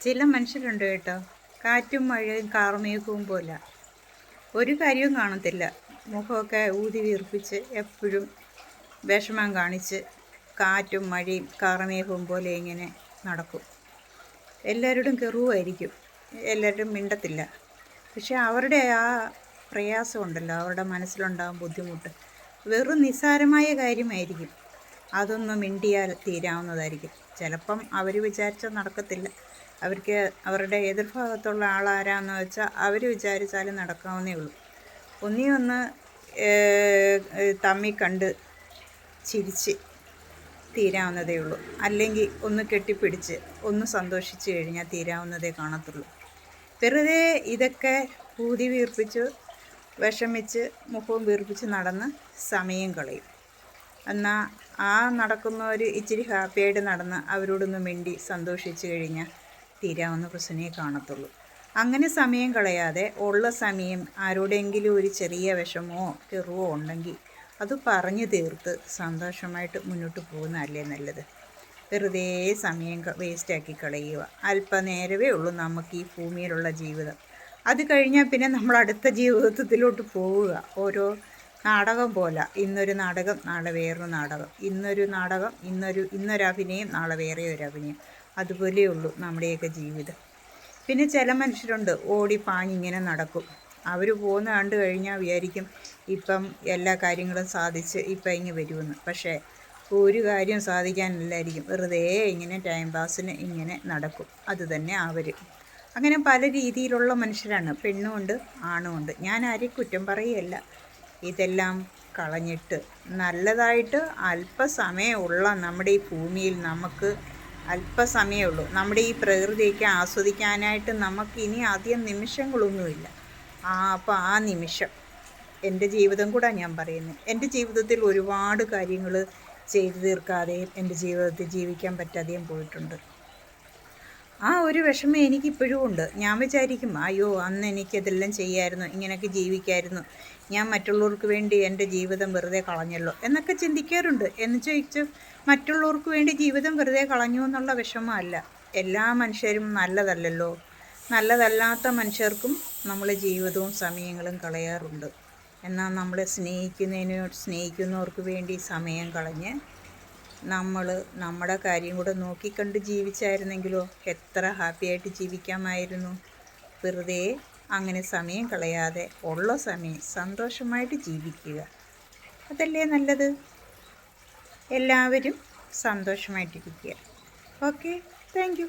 ചില മനുഷ്യരുണ്ട് കേട്ടോ. കാറ്റും മഴയും കാർമേഘവും പോലെ. ഒരു കാര്യവും കാണത്തില്ല. മുഖമൊക്കെ ഊതി വീർപ്പിച്ച് എപ്പോഴും വിഷമം കാണിച്ച് കാറ്റും മഴയും കാർമേഘവും പോലെ ഇങ്ങനെ നടക്കും. എല്ലാവരോടും കെറുവായിരിക്കും. എല്ലാവരും മിണ്ടത്തില്ല. പക്ഷെ അവരുടെ ആ പ്രയാസമുണ്ടല്ലോ അവരുടെ മനസ്സിലുണ്ടാകും ബുദ്ധിമുട്ട്. വെറും നിസ്സാരമായ കാര്യമായിരിക്കും. അതൊന്ന് മിണ്ടിയാൽ തീരാവുന്നതായിരിക്കും. ചിലപ്പം അവർ വിചാരിച്ചാൽ നടക്കത്തില്ല. അവർക്ക് അവരുടെ എതിർഭാഗത്തുള്ള ആളാരാന്ന് വെച്ചാൽ അവർ വിചാരിച്ചാലും നടക്കാവുന്നേ ഉള്ളൂ. ഒന്നീ ഒന്ന് തമ്മി കണ്ട് ചിരിച്ച് തീരാവുന്നതേ ഉള്ളൂ. അല്ലെങ്കിൽ ഒന്ന് കെട്ടിപ്പിടിച്ച് ഒന്ന് സന്തോഷിച്ച് കഴിഞ്ഞാൽ തീരാവുന്നതേ കാണത്തുള്ളൂ. വെറുതെ ഇതൊക്കെ ഊതി വീർപ്പിച്ച് വിഷമിച്ച് മുഖവും വീർപ്പിച്ച് നടന്ന് സമയം കളയും. എന്നാൽ ആ നടക്കുന്നവർ ഇച്ചിരി ഹാപ്പിയായിട്ട് നടന്ന് അവരോടൊന്ന് മിണ്ടി സന്തോഷിച്ച് കഴിഞ്ഞാൽ തീരാവുന്ന പ്രശ്നമേ കാണത്തുള്ളൂ. അങ്ങനെ സമയം കളയാതെ ഉള്ള സമയം ആരോടെങ്കിലും ഒരു ചെറിയ വിഷമോ കെറുവോ ഉണ്ടെങ്കിൽ അത് പറഞ്ഞു തീർത്ത് സന്തോഷമായിട്ട് മുന്നോട്ട് പോകുന്നതല്ലേ നല്ലത്. വെറുതെ സമയം വേസ്റ്റാക്കി കളയുക. അല്പനേരമേ ഉള്ളൂ നമുക്ക് ഈ ഭൂമിയിലുള്ള ജീവിതം. അത് കഴിഞ്ഞാൽ പിന്നെ നമ്മൾ അടുത്ത ജീവിതത്തിലോട്ട് പോവുക. ഓരോ നാടകം പോലെ. ഇന്നൊരു നാടകം നാളെ വേറൊരു നാടകം. ഇന്നൊരു നാടകം ഇന്നൊരു ഇന്നൊരു അഭിനയം നാളെ വേറെ ഒരു അഭിനയം. അതുപോലെയുള്ളൂ നമ്മുടെയൊക്കെ ജീവിതം. പിന്നെ ചില മനുഷ്യരുണ്ട് ഓടി പാഞ്ഞിങ്ങനെ നടക്കും. അവർ പോകുന്ന കണ്ടു കഴിഞ്ഞാൽ വിചാരിക്കും ഇപ്പം എല്ലാ കാര്യങ്ങളും സാധിച്ച് ഇപ്പം ഇങ്ങ് വരുമെന്ന്. പക്ഷേ ഒരു കാര്യം സാധിക്കാനില്ലായിരിക്കും. വെറുതെ ഇങ്ങനെ ടൈം പാസിന് ഇങ്ങനെ നടക്കും. അതുതന്നെ അവർ അങ്ങനെ പല രീതിയിലുള്ള മനുഷ്യരാണ്. പെണ്ണുമുണ്ട് ആണുമുണ്ട് ഞാൻ ആരെ കുറ്റം പറയുകയല്ല. ഇതെല്ലാം കളഞ്ഞിട്ട് നല്ലതായിട്ട് അല്പസമയമുള്ള നമ്മുടെ ഈ ഭൂമിയിൽ നമുക്ക് അല്പസമയമേ ഉള്ളൂ നമ്മുടെ ഈ പ്രകൃതിയൊക്കെ ആസ്വദിക്കാനായിട്ട് നമുക്ക് ഇനി അധികം നിമിഷങ്ങളൊന്നുമില്ല. ആ അപ്പോൾ ആ നിമിഷം. എന്റെ ജീവിതം കൂടെ ഞാൻ പറയുന്നത് എന്റെ ജീവിതത്തിൽ ഒരുപാട് കാര്യങ്ങൾ ചെയ്തു തീർക്കാതെയും എന്റെ ജീവിതത്തിൽ ജീവിക്കാൻ പറ്റാതെയും പോയിട്ടുണ്ട്. ആ ഒരു വിഷമം എനിക്കിപ്പോഴും ഉണ്ട്. ഞാൻ വിചാരിക്കും അയ്യോ അന്ന് എനിക്കതെല്ലാം ചെയ്യായിരുന്നു ഇങ്ങനെയൊക്കെ ജീവിക്കായിരുന്നു. ഞാൻ മറ്റുള്ളവർക്ക് വേണ്ടി എന്റെ ജീവിതം വെറുതെ കളഞ്ഞല്ലോ എന്നൊക്കെ ചിന്തിക്കാറുണ്ട്. എന്ന് ചോദിച്ചു മറ്റുള്ളവർക്ക് വേണ്ടി ജീവിതം വെറുതെ കളഞ്ഞു എന്നുള്ള വിഷമമല്ല. എല്ലാ മനുഷ്യരും നല്ലതല്ലല്ലോ. നല്ലതല്ലാത്ത മനുഷ്യർക്കും നമ്മൾ ജീവിതവും സമയങ്ങളും കളയാറുണ്ട്. എന്നാൽ നമ്മളെ സ്നേഹിക്കുന്നതിന് സ്നേഹിക്കുന്നവർക്ക് വേണ്ടി സമയം കളഞ്ഞ് നമ്മൾ നമ്മുടെ കാര്യം കൂടെ നോക്കിക്കണ്ട് ജീവിച്ചായിരുന്നെങ്കിലോ എത്ര ഹാപ്പിയായിട്ട് ജീവിക്കാമായിരുന്നു. വെറുതെ അങ്ങനെ സമയം കളയാതെ ഉള്ള സമയം സന്തോഷമായിട്ട് ജീവിക്കുക. അതല്ലേ നല്ലത്? എല്ലാവരും സന്തോഷമായിട്ടിരിക്കുക. Okay thank you